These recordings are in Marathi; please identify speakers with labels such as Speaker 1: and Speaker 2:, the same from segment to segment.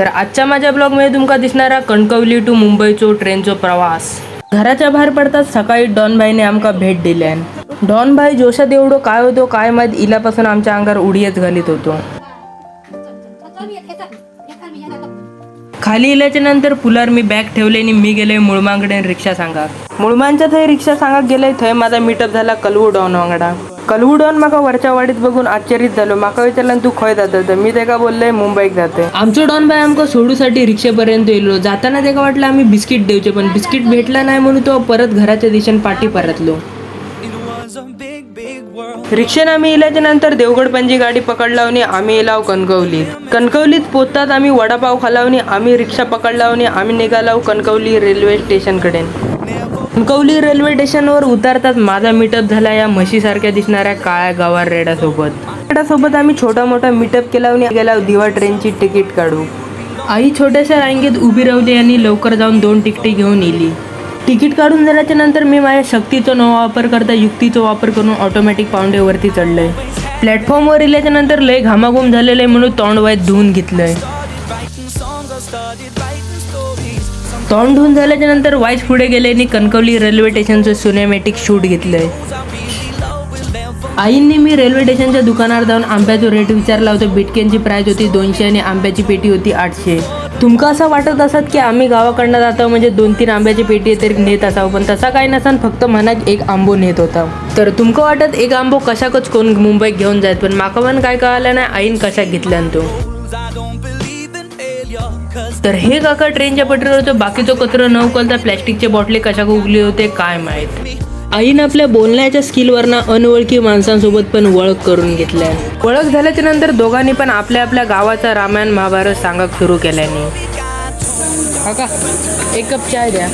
Speaker 1: तर आजच्या माझ्या ब्लॉगमध्ये तुमका दिसणारा कणकवली टू मुंबईचो ट्रेनचो प्रवास. घराच्या बाहेर पडताच सकाळी डॉन भाईने आमका भेट दिल्यान डॉन भाई जोशात एवढं काय होतो काय माहीत इलापासून आमच्या अंगावर उडीच घालीत होतो. खाली इल्याच्या नंतर पुलार मी बॅग ठेवले आणि मी गेले मुळमांकडे रिक्षा सांगा मुळमांच्या थंय रिक्षा सांगाक गेले थंय माझा मीटअप झाला कलवू डॉन वांगडा. कलवू डॉन माका वरच्या वाडीत बघून आश्चर्यित झालो. माका विचारलं तू खंय जात तर? मी तेका बोलले मुंबईत जाते. आमचो डॉन बाय आमका सोडूसाठी रिक्षेपर्यंत येलो. जाताना तेका वाटलं आम्ही बिस्किट देऊचे पण बिस्किट भेटला नाही म्हणून तो परत घराच्या दिशेने पाठी परतलो. रिक्षेने आम्ही इल्याच्या नंतर देवगड पंजी गाडी पकडलावनी आम्ही इलाव कणकवलीत. कणकवलीत पोचतात आम्ही वडापाव खालावनी आम्ही रिक्षा पकडलावनी आम्ही निघालाव कणकवली रेल्वे स्टेशनकडे कौली रेल्वे स्टेशनवर उतरतात माझा मीटअप झाला या म्हशीसारख्या दिसणाऱ्या काळ्या गावार रेडासोबत रेडासोबत आम्ही छोटा मोठा मीटअप केला आणि गेला दिवा ट्रेनची तिकीट काढू आई छोट्याशा रांगेत उभी राहिली आणि लवकर जाऊन दोन तिकटे घेऊन येली. तिकीट काढून झाल्याच्यानंतर मी माझ्या शक्तीचा न वापर करता युक्तीचा वापर करून ऑटोमॅटिक पाऊंडेवरती चढलंय. प्लॅटफॉर्मवर इल्याच्या नंतर लय घामाघूम झालेलं आहे म्हणून तोंड वाईट धुवून घेतलंय. तोंड धुवून झाल्याच्यानंतर वाईज पुढे गेले आणि कणकवली रेल्वे स्टेशनचं सिनेमॅटिक शूट घेतलंय. आईंनी मी रेल्वे स्टेशनच्या दुकानावर जाऊन आंब्याचा रेट विचारला होता. बिटकेनची प्राईज होती दोनशे आणि आंब्याची पेटी होती आठशे. तुमका असं वाटत असत की आम्ही गावाकडनं जातो म्हणजे दोन तीन आंब्याची पेटी तरी नेत असावं. पण तसा काही नसा फक्त मनात एक आंबो नेत होता. तर तुमका वाटत एक आंबो कशाकच कोण मुंबईत घेऊन जायत पण माका पण काय कळालं नाही आईन कशा घेतल्यान तो. तर हे काका ट्रेनच्या पटरीवर बाकीचं कचरा न उकलता प्लॅस्टिकचे बॉटले कशा उगले होते काय माहीत. आईनं आपल्या बोलण्याच्या स्किलवरनं अनवळखी माणसांसोबत पण ओळख करून घेतल्या. ओळख झाल्याच्यानंतर दोघांनी पण आपल्या आपल्या गावाचा रामायण महाभारत सांगक सुरू केल्याने. काका एक कप चाय द्या.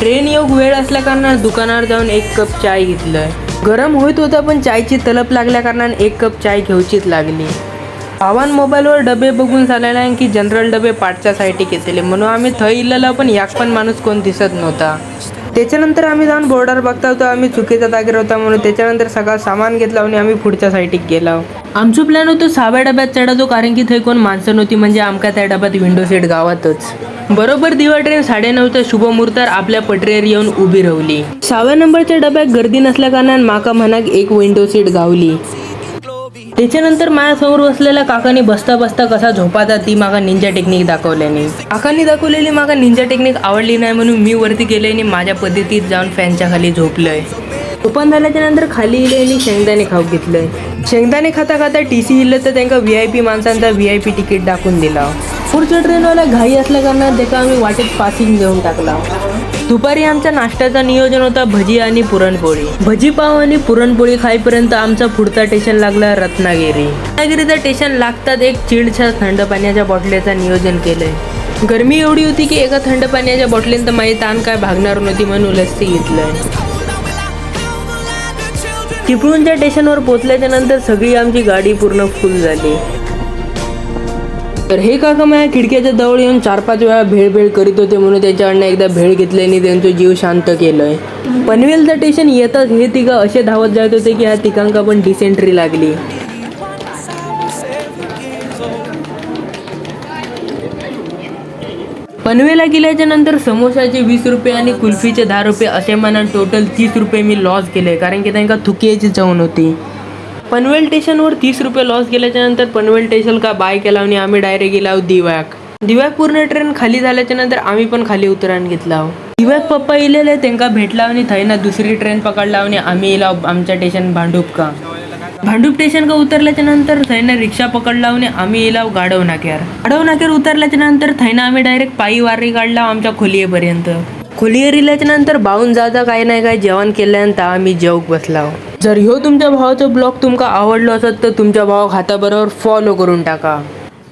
Speaker 1: ट्रेन योग वेळ असल्या कारणानं दुकानावर जाऊन एक कप चाय घेतलंय. गरम होत होता पण चायची तलप लागल्या कारणानं एक कप चाय घेऊचीच लागली. आव्हान मोबाईलवर डबे बघून झालेला आहे की जनरल डबे पाठच्या साईटी घेतले म्हणून आम्ही थंय इलेला पण याक पण माणूस कोण दिसत नव्हता. त्याच्यानंतर आम्ही जाऊन बॉर्डर बघता होतो आम्ही चुकीचा जागेवर होता म्हणून त्याच्यानंतर सगळं सामान घेतलं आणि आम्ही पुढच्या साईटीक गेलो. आमचं प्लॅन होतो सहाव्या डब्यात चढायचो कारण की थंय कोण माणसं नव्हती म्हणजे आमका त्या डब्यात विंडो सीट गावातच. बरोबर दिवा ट्रेन साडेनऊच्या शुभमुहूर्तावर आपल्या पटरीवर येऊन उभी राहिली. सहाव्या नंबरच्या डब्यात गर्दी नसल्या कारणानं माका म्हणाक एक विंडो सीट गावली. त्याच्यानंतर माझ्यासमोर बसलेल्या काकाने बसता बसता कसा झोपाचा ती मागा निंजा टेक्निक दाखवल्याने. काकांनी दाखवलेली मागा निंजा टेक्निक आवडली नाही म्हणून मी वरती गेले आणि माझ्या पद्धतीत जाऊन फॅनच्या खाली झोपलंय. ओपन झाल्याच्यानंतर खाली इले आणि शेंगदाणे खाऊ घेतलंय शेंगदाणे खाता खाता टी सी इलं तर त्यांना व्ही आय पी माणसांचा व्ही आय पी तिकीट दाखवून दिला. पुढच्या ट्रेनवाला घाई असल्या कारणात त्याचा आम्ही वाटेत पासिंग घेऊन टाकला. दुपारी आमच्या नाश्त्याचं नियोजन होता भजी आणि पुरणपोळी. भजी पाव आणि पुरणपोळी खाईपर्यंत आमचा पुढचा स्टेशन लागला रत्नागिरी. रत्नागिरीचं स्टेशन लागतात एक चिडच्या थंड पाण्याच्या बॉटलीचं नियोजन केलंय. गरमी एवढी होती की एका थंड पाण्याच्या बॉटलीनं तर माझी ताण काय भागणार नव्हती म्हणून लस्सी घेतलंय. चिपळूणच्या स्टेशनवर पोचल्याच्या नंतर सगळी आमची गाडी पूर्ण फुल झाली. तर हे काका माझ्या खिडक्याच्या जवळ येऊन चार पाच वेळा भेळ भेळ करीत होते म्हणून त्याच्याकडनं एकदा भेळ घेतल्याने त्यांचं जीव शांत केलंय. पनवेलचं स्टेशन येतच हे तिघं असे धावत जात होते की ह्या तिघांका पण डिसेंट्री लागली. पनवेला गेल्याच्यानंतर समोसाचे वीस रुपये आणि कुल्फीचे दहा रुपये असे म्हणा टोटल तीस रुपये मी लॉस केले कारण की त्यांना थुकियाची जाऊन होती पनवेल स्टेशनवर तीस रुपये लॉस गेल्याच्यानंतर पनवेल स्टेशन का बाय केला आणि आम्ही डायरेक्ट गेला दिव्याक दिव्याक पूर्ण ट्रेन खाली झाल्याच्यानंतर आम्ही पण खाली उतरान घेतला दिव्याक पप्पा इलेले त्यांना भेटला आणि थंय दुसरी ट्रेन पकडला आणि आम्ही इला आमच्या स्टेशन भांडूप का. भांडूप स्टेशन का उतरल्याच्या नंतर थैना रिक्षा पकडला आणि आम्ही इलाव गाडव नाक्यावर. गाडव नाक्यावर उतरल्याच्या नंतर थैना आम्ही डायरेक्ट पायी वारी काढला आमच्या खोलीयेपर्यंत. खोलीवर इल्याच्या नंतर बाहून जाता काय नाही काय जेवण केल्यानंतर आम्ही जेवक बसलाव जर ह्यो तुमच्या भावाचो ब्लॉग तुमकां आवडलो असत तर तुमच्या भावाक हाताबरोबर फॉलो करून टाका.